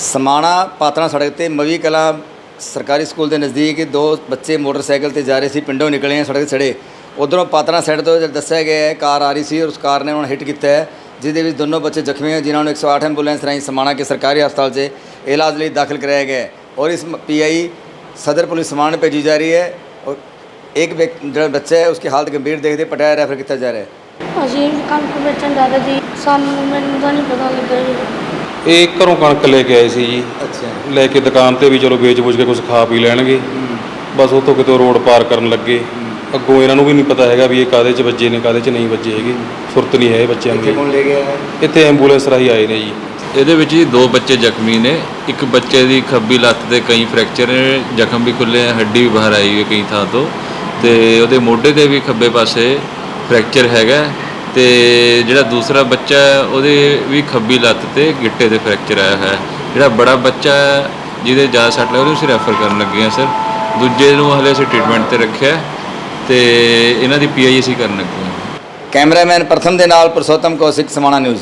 ਸਮਾਣਾ ਪਾਤਣਾ ਸੜਕ ਤੇ ਮਵੀ ਕਲਾ ਸਰਕਾਰੀ ਸਕੂਲ ਦੇ ਨਜ਼ਦੀਕ ਦੋ ਬੱਚੇ ਮੋਟਰਸਾਈਕਲ ਤੇ ਜਾ ਰਹੇ ਸੀ ਪਿੰਡੋਂ ਨਿਕਲੇ ਆ ਸੜਕ ਤੇ ਚੜੇ ਉਧਰੋਂ ਪਾਤਣਾ ਸਾਈਡ ਤੋਂ ਜਦ ਦੱਸਿਆ ਗਿਆ ਹੈ ਕਾਰ ਆ ਰਹੀ ਸੀ ਔਰ ਉਸ ਕਾਰ ਨੇ ਉਹਨਾਂ ਨੂੰ ਹਿੱਟ ਕੀਤਾ ਹੈ ਜਿਹਦੇ ਵਿੱਚ ਦੋਨੋਂ ਬੱਚੇ ਜ਼ਖਮੀ ਹੋਏ ਜਿਨ੍ਹਾਂ ਨੂੰ 108 ਐਂਬੂਲੈਂਸ ਰਾਹੀਂ ਸਮਾਣਾ ਕੇ ਸਰਕਾਰੀ ਹਸਪਤਾਲ 'ਚ ਇਲਾਜ ਲਈ ਦਾਖਲ ਕਰਾਇਆ ਗਿਆ ਹੈ ਔਰ ਇਸ ਪੀਆਈ सदर पुलिस समान भेजी जा रही है और एक व्यक्ति जो बच्चा है उसकी हालत गंभीर देखते पटाया रेफर किया जा रहा है ਅਸੀਂ ਕਣਕ ਵੇਚਣ ਜਾ ਰਹੇ ਸੀ ਸਾਨੂੰ ਮੈਨੂੰ ਤਾਂ ਨਹੀਂ ਪਤਾ ਲੱਗਾ ਜੀ ਇਹ ਘਰੋਂ ਕਣਕ ਲੈ ਕੇ ਆਏ ਸੀ ਜੀ। ਅੱਛਾ। ਲੈ ਕੇ ਦੁਕਾਨ ਤੇ ਵੀ ਚਲੋ ਵੇਚ-ਵੂਚ ਕੇ ਕੁਝ ਖਾ ਪੀ ਲੈਣਗੇ। ਬਸ ਉੱਥੋਂ ਕਿਤੇ ਰੋਡ ਪਾਰ ਕਰਨ ਲੱਗੇ। ਅੱਗੋਂ ਇਹਨਾਂ ਨੂੰ ਵੀ ਨਹੀਂ ਪਤਾ ਹੈਗਾ ਵੀ ਇਹ ਕਾਦੇ 'ਚ ਵੱਜੇ ਨੇ ਕਾਦੇ 'ਚ ਨਹੀਂ ਵੱਜੇ ਹੈਗੇ। ਸੁਰਤ ਨਹੀਂ ਹੈ ਇਹ ਬੱਚਿਆਂ ਨੂੰ ਕੌਣ ਲੈ ਗਿਆ ਇੱਥੇ ਐਂਬੂਲੈਂਸ ਰਾਹੀਂ ਆਏ ਨੇ ਜੀ। ਇਹਦੇ ਵਿੱਚ ਜੀ ਦੋ ਬੱਚੇ ਜ਼ਖਮੀ ਨੇ। ਇੱਕ ਬੱਚੇ ਦੀ ਖੱਬੀ ਲੱਤ ਦੇ ਕਈ ਫ੍ਰੈਕਚਰ ਨੇ ਜ਼ਖਮ ਵੀ ਖੁੱਲੇ ਆ ਹੱਡੀ ਵੀ ਬਾਹਰ ਆਈ ਹੋਈ ਕਈ ਥਾਂ ਤੋਂ। ਤੇ ਉਹਦੇ ਮੋਢੇ ਤੇ ਵੀ ਖੱਬੇ ਪਾਸੇ ਫ੍ਰੈਕਚਰ ਹੈਗਾ। ਤੇ ਜਿਹੜਾ ਦੂਸਰਾ ਬੱਚਾ ਹੈ, ਉਹਦੇ ਵੀ ਖੱਬੀ ਲੱਤ ਤੇ ਗਿੱਟੇ ਤੇ ਫ੍ਰੈਕਚਰ ਆਇਆ ਹੋਇਆ ਹੈ। ਜਿਹੜਾ ਬੜਾ ਬੱਚਾ ਹੈ, ਜਿਹਦੇ ਜ਼ਿਆਦਾ ਸੱਟ ਲੱਗ, ਉਹਨੂੰ ਉਸੇ ਰੈਫਰ ਕਰਨ ਲੱਗੇ ਆ ਸਰ। ਦੂਜੇ ਨੂੰ ਹਲੇ ਅਸੀਂ ਟ੍ਰੀਟਮੈਂਟ ਤੇ ਰੱਖਿਆ ਤੇ ਇਹਨਾਂ ਦੀ ਪੀਆਈਸੀ ਕਰਨ ਲੱਗੇ ਹਾਂ। ਕੈਮਰਾਮੈਨ ਪ੍ਰਥਮ ਦੇ ਨਾਲ ਪ੍ਰਸੋਤਮ ਕੌਸ਼ਿਕ ਸਮਾਣਾ ਨਿਊਜ਼।